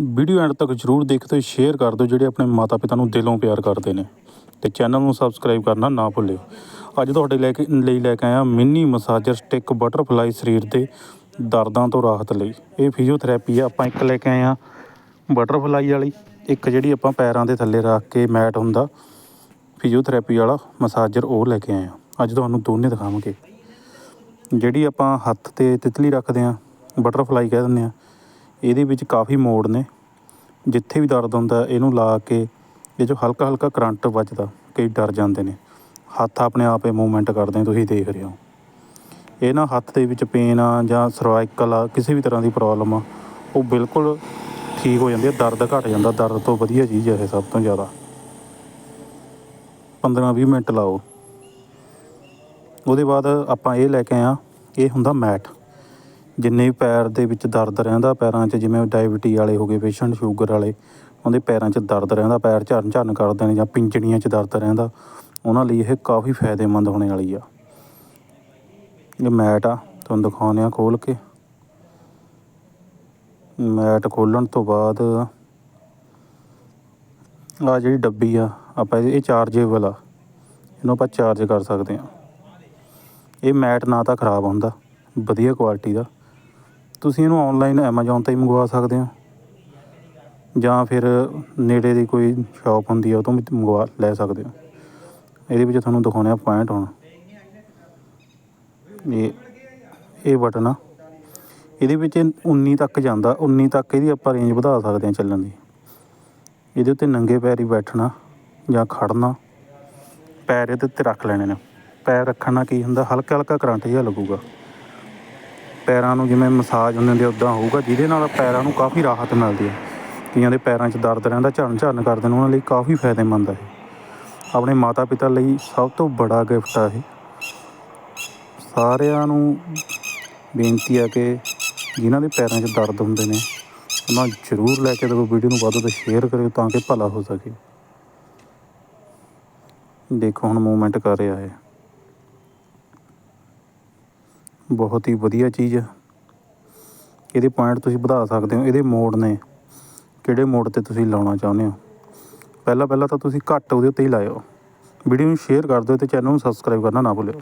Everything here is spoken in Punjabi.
ਵੀਡੀਓ ਐਂਡ ਤੱਕ ਜਰੂਰ ਦੇਖ ਤੇ ਸ਼ੇਅਰ ਕਰ ਦਿਓ ਜਿਹੜੇ ਆਪਣੇ ਮਾਤਾ ਪਿਤਾ ਨੂੰ ਦਿਲੋਂ ਪਿਆਰ ਕਰਦੇ ਨੇ ਤੇ ਚੈਨਲ ਨੂੰ ਸਬਸਕ੍ਰਾਈਬ ਕਰਨਾ ਨਾ ਭੁੱਲਿਓ। ਅੱਜ ਤੁਹਾਡੇ ਲੈ ਕੇ ਲਈ ਲੈ ਕੇ ਆਇਆ ਮਿੰਨੀ ਮਸਾਜਰ ਸਟਿਕ ਬਟਰਫਲਾਈ ਸਰੀਰ ਦੇ ਦਰਦਾਂ ਤੋਂ ਰਾਹਤ ਲਈ। ਇਹ ਫਿਜ਼ੀਓਥੈਰੇਪੀ ਆ, ਆਪਾਂ ਇੱਕ ਲੈ ਕੇ ਆਏ ਆ ਬਟਰਫਲਾਈ ਵਾਲੀ। ਇੱਕ ਜਿਹੜੀ ਆਪਾਂ ਪੈਰਾਂ ਦੇ ਥੱਲੇ ਰੱਖ ਕੇ ਮੈਟ ਹੁੰਦਾ, ਫਿਜ਼ੀਓਥੈਰੇਪੀ ਵਾਲਾ ਮਸਾਜਰ ਉਹ ਲੈ ਕੇ ਆਏ ਆ ਅੱਜ ਤੁਹਾਨੂੰ ਦੋਨੇ ਦਿਖਾਵਾਂਗੇ। ਜਿਹੜੀ ਆਪਾਂ ਹੱਥ ਤੇ ਤਿਤਲੀ ਰੱਖਦੇ ਆ ਬਟਰਫਲਾਈ ਕਹਿ ਦਿੰਦੇ ਆ ਇਹਦੇ ਵਿੱਚ ਕਾਫੀ ਮੋੜ ਨੇ। ਜਿੱਥੇ ਵੀ ਦਰਦ ਹੁੰਦਾ, ਇਹਨੂੰ ਲਾ ਕੇ ਇਹ 'ਚੋਂ ਹਲਕਾ ਹਲਕਾ ਕਰੰਟ ਵੱਜਦਾ, ਕਈ ਡਰ ਜਾਂਦੇ ਨੇ। ਹੱਥ ਆਪਣੇ ਆਪ ਇਹ ਮੂਵਮੈਂਟ ਕਰਦੇ ਤੁਸੀਂ ਦੇਖ ਰਹੇ ਹੋ। ਇਹ ਨਾ ਹੱਥ ਦੇ ਵਿੱਚ ਪੇਨ ਆ ਜਾਂ ਸਰਵਾਈਕਲ ਆ, ਕਿਸੇ ਵੀ ਤਰ੍ਹਾਂ ਦੀ ਪ੍ਰੋਬਲਮ ਆ, ਉਹ ਬਿਲਕੁਲ ਠੀਕ ਹੋ ਜਾਂਦੀ ਹੈ ਦਰਦ ਘਟ ਜਾਂਦਾ। ਦਰਦ ਤੋਂ ਵਧੀਆ ਚੀਜ਼ ਹੈ ਇਹ ਸਭ ਤੋਂ ਜ਼ਿਆਦਾ। 15-20 ਮਿੰਟ ਲਾਓ। ਉਹਦੇ ਬਾਅਦ ਆਪਾਂ ਇਹ ਲੈ ਕੇ ਆਏ ਆ ਇਹ ਹੁੰਦਾ ਮੈਟ। ਜਿੰਨੇ ਵੀ ਪੈਰ ਦੇ ਵਿੱਚ ਦਰਦ ਰਹਿੰਦਾ, ਪੈਰਾਂ 'ਚ ਜਿਵੇਂ ਡਾਇਬਟੀ ਵਾਲੇ ਹੋ ਗਏ ਪੇਸ਼ੈਂਟ ਸ਼ੂਗਰ ਵਾਲੇ, ਉਹਦੇ ਪੈਰਾਂ 'ਚ ਦਰਦ ਰਹਿੰਦਾ, ਪੈਰ ਝਰਨ ਝਰਨ ਕਰਦੇ ਨੇ ਜਾਂ ਪਿੰਜਣੀਆਂ 'ਚ ਦਰਦ ਰਹਿੰਦਾ, ਉਹਨਾਂ ਲਈ ਇਹ ਕਾਫੀ ਫਾਇਦੇਮੰਦ ਹੋਣੇ ਵਾਲੀ ਆ। ਇਹ ਮੈਟ ਆ, ਤੁਹਾਨੂੰ ਦਿਖਾਉਂਦੇ ਆ ਖੋਲ ਕੇ। ਮੈਟ ਖੋਲਣ ਤੋਂ ਬਾਅਦ ਆ ਜਿਹੜੀ ਡੱਬੀ ਆ, ਆਪਾਂ ਇਹ ਚਾਰਜੇਬਲ ਆ, ਇਹਨੂੰ ਆਪਾਂ ਚਾਰਜ ਕਰ ਸਕਦੇ ਆ। ਇਹ ਮੈਟ ਨਾ ਤਾਂ ਖਰਾਬ ਹੁੰਦਾ, ਵਧੀਆ ਕੁਆਲਿਟੀ ਦਾ। ਤੁਸੀਂ ਇਹਨੂੰ ਔਨਲਾਈਨ ਐਮਾਜ਼ੋਨ ਤੋਂ ਹੀ ਮੰਗਵਾ ਸਕਦੇ ਹੋ। ਜਾਂ ਫਿਰ ਨੇੜੇ ਦੀ ਕੋਈ ਸ਼ੋਪ ਹੁੰਦੀ ਆ, ਉਹ ਤੋਂ ਵੀ ਮੰਗਵਾ ਲੈ ਸਕਦੇ ਹੋ। ਇਹਦੇ ਵਿੱਚ ਤੁਹਾਨੂੰ ਦਿਖਾਉਣੇ ਆ ਪੁਆਇੰਟ ਹੁਣ। ਇਹ ਇਹ ਬਟਨ ਆ। ਇਹਦੇ ਵਿੱਚ 19 ਤੱਕ ਜਾਂਦਾ। 19 ਤੱਕ ਇਹਦੀ ਆਪਾਂ ਰੇਂਜ ਵਧਾ ਸਕਦੇ ਹਾਂ ਚੱਲਣ ਦੀ। ਇਹਦੇ ਉੱਤੇ ਨੰਗੇ ਪੈਰ ਹੀ ਬੈਠਣਾ ਜਾਂ ਖੜਨਾ ਪੈਰ ਇਹਦੇ ਉੱਤੇ ਰੱਖ ਲੈਣੇ ਨੇ। ਪੈਰ ਰੱਖਣ ਨਾਲ ਕੀ ਹੁੰਦਾ? ਹਲਕਾ ਹਲਕਾ ਕਰੰਟ ਜਿਹਾ ਲੱਗੂਗਾ। ਪੈਰਾਂ ਨੂੰ ਜਿਵੇਂ ਮਸਾਜ ਹੁੰਦੇ ਹੁੰਦੇ ਉੱਦਾਂ ਹੋਊਗਾ, ਜਿਹਦੇ ਨਾਲ ਪੈਰਾਂ ਨੂੰ ਕਾਫੀ ਰਾਹਤ ਮਿਲਦੀ ਹੈ। ਕਈਆਂ ਦੇ ਪੈਰਾਂ 'ਚ ਦਰਦ ਰਹਿੰਦਾ ਝੜਨ ਝਰਨ ਕਰਦੇ ਨੇ, ਉਹਨਾਂ ਲਈ ਕਾਫੀ ਫਾਇਦੇਮੰਦ ਹੈ ਆਪਣੇ ਮਾਤਾ ਪਿਤਾ ਲਈ ਸਭ ਤੋਂ ਬੜਾ ਗਿਫਟ ਆ ਇਹ। ਸਾਰਿਆਂ ਨੂੰ ਬੇਨਤੀ ਆ ਕਿ ਜਿਨ੍ਹਾਂ ਦੇ ਪੈਰਾਂ 'ਚ ਦਰਦ ਹੁੰਦੇ ਨੇ, ਉਹਨਾਂ ਜ਼ਰੂਰ ਲੈ ਕੇ ਦੇਖੋ ਵੀਡੀਓ ਨੂੰ ਵੱਧ ਤੋਂ ਸ਼ੇਅਰ ਕਰਿਓ ਤਾਂ ਕਿ ਭਲਾ ਹੋ ਸਕੇ। ਦੇਖੋ, ਹੁਣ ਮੂਵਮੈਂਟ ਕਰ ਰਿਹਾ ਹੈ। ਬਹੁਤ ਹੀ ਵਧੀਆ ਚੀਜ਼ ਹੈ ਇਹਦੇ ਪੁਆਇੰਟ ਤੁਸੀਂ ਵਧਾ ਸਕਦੇ ਹੋ, ਇਹਦੇ ਮੋੜ ਨੇ। ਕਿਹੜੇ ਮੋੜ ਤੇ ਤੁਸੀਂ ਲਾਉਣਾ ਚਾਹੁੰਦੇ ਹੋ? ਪਹਿਲਾਂ ਪਹਿਲਾਂ ਤਾਂ ਤੁਸੀਂ ਘੱਟ ਉਹਦੇ ਉੱਤੇ ਹੀ ਲਾਇਓ। ਵੀਡੀਓ ਨੂੰ ਸ਼ੇਅਰ ਕਰ ਦਿਓ ਅਤੇ ਚੈਨਲ ਨੂੰ ਸਬਸਕ੍ਰਾਈਬ ਕਰਨਾ ਨਾ ਭੁੱਲਿਓ।